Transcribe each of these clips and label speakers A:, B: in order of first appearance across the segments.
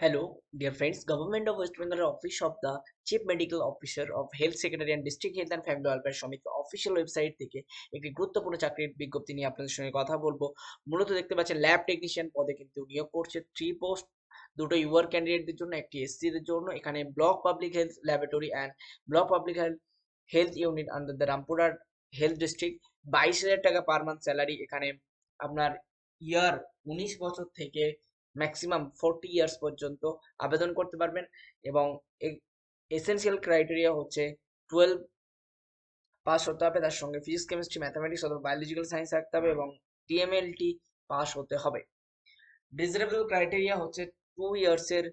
A: Hello, dear friends. Government of West Bengal Office of the Chief Medical Officer of Health Secretary and District Health and Family Welfare সমিতি official website থেকে একটি গুরুত্বপূর্ণ চাকরির বিজ্ঞপ্তি নিয়ে আপনাদের সঙ্গে কথা বলব। মূলত দেখতে পাচ্ছেন ল্যাব টেকনিশিয়ান পদে কিন্তু নিয়োগ করছে। থ্রি পোস্ট দুটো ইউআর ক্যান্ডিডেটদের জন্য একটি এসসিদের জন্য। এখানে block public health laboratory and block public health health unit under the Rampurhat health district বাইশ হাজার টাকা পার মান্থ স্যালারি এখানে আপনার ইয়ার উনিশ বছর থেকে ম্যাক্সিমাম ফোরটি ইয়ার্স পর্যন্ত আবেদন করতে পারবেন এবং এসেন্সিয়াল ক্রাইটেরিয়া হচ্ছে টুয়েলভ পাস হতে হবে, তার সঙ্গে ফিজিক্স কেমিস্ট্রি ম্যাথামেটিক্স অথবা বায়োলজিক্যাল সায়েন্স থাকতে হবে এবং টিএমএলটি পাস হতে হবে। ডিজারেবল ক্রাইটেরিয়া হচ্ছে টু ইয়ার্সের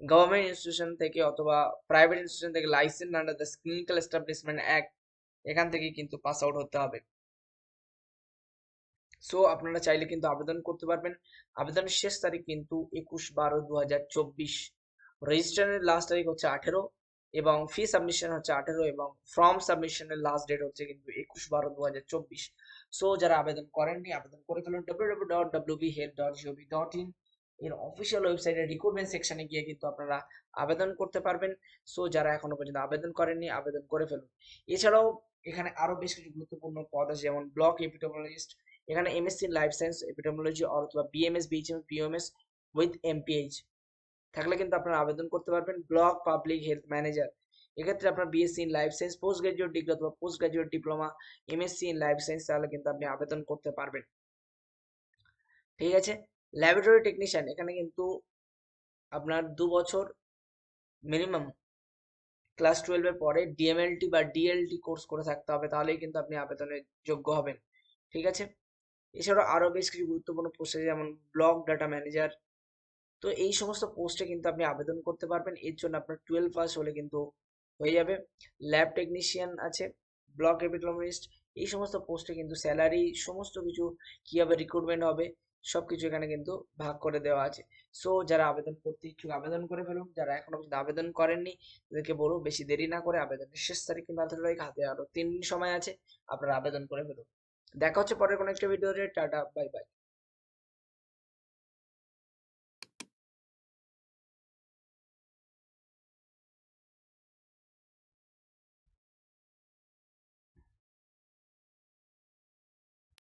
A: গভর্নমেন্ট ইনস্টিটিউশন থেকে অথবা প্রাইভেট ইনস্টিটিউশন থেকে licence under the clinical establishment act এখান থেকে কিন্তু পাস আউট হতে হবে। সো আপনারা চাইলে কিন্তু আবেদন করতে পারবেন। আবেদনের শেষ তারিখ কিন্তু একুশ বারো দু হাজার চব্বিশ। রেজিস্ট্রেশনের লাস্ট তারিখ হচ্ছে আঠেরো এবং ফি সাবমিশন হচ্ছে আঠেরো এবং ফর্ম সাবমিশনের লাস্ট ডেট হচ্ছে কিন্তু একুশ বারো দু হাজার চব্বিশ। সো যারা আবেদন করেননি, আবেদন করে ফেলুন। ইন এর অফিসিয়াল ওয়েবসাইটে রিক্রুটমেন্ট সেকশনে গিয়ে কিন্তু আপনারা আবেদন করতে পারবেন। সো যারা এখনও পর্যন্ত আবেদন করেননি, আবেদন করে ফেলুন। এছাড়াও এখানে আরও বেশ কিছু গুরুত্বপূর্ণ পদ আছে, যেমন ব্লক এপিটোমোলজিস্ট এখানে এমএসসি লাইফ সায়েন্স এপিটোমোলজি অথবা BMS BHMS POMS with MPH থাকলে কিন্তু আপনারা আবেদন করতে পারবেন ব্লক পাবলিক হেলথ ম্যানেজার এক্ষেত্রে আপনার BSc in life science post graduate degree অথবা post graduate diploma MSc in life science তাহলে কিন্তু আপনি আবেদন করতে পারবেন। ঠিক আছে? ল্যাবরেটরি টেকনিশিয়ান এখানে কিন্তু আপনার দু বছর মিনিমাম ক্লাস টুয়েলভের পরে ডিএমএলটি বা ডিএলটি কোর্স করে থাকতে হবে, তাহলেই কিন্তু আপনি আবেদনের যোগ্য হবেন। ঠিক আছে? এছাড়াও আরও বেশ কিছু গুরুত্বপূর্ণ পোস্ট যেমন ব্লক ডাটা ম্যানেজার তো এই সমস্ত পোস্টে কিন্তু আপনি আবেদন করতে পারবেন। এর জন্য আপনার টুয়েলভ পাস হলে কিন্তু হয়ে যাবে। ল্যাব টেকনিশিয়ান আছে ব্লক এপিটোলমিস্ট এই সমস্ত পোস্টে কিন্তু স্যালারি সমস্ত কিছু কীভাবে রিক্রুটমেন্ট হবে সব কিছু এখানে কিন্তু ভাগ করে দেওয়া আছে। সো যারা আবেদন করতে ইচ্ছুক, আবেদন করে ফেলুন। যারা এখনও পর্যন্ত আবেদন করেননি, তাদেরকে বলব বেশি দেরি না করে আবেদনের শেষ তারিখ কিন্তু আঠারো হাতে আরও তিন সময় আছে, আপনারা আবেদন করে ফেলুন। দেখা হচ্ছে পরের কোনো একটা ভিডিওতে টাটা বাই বাই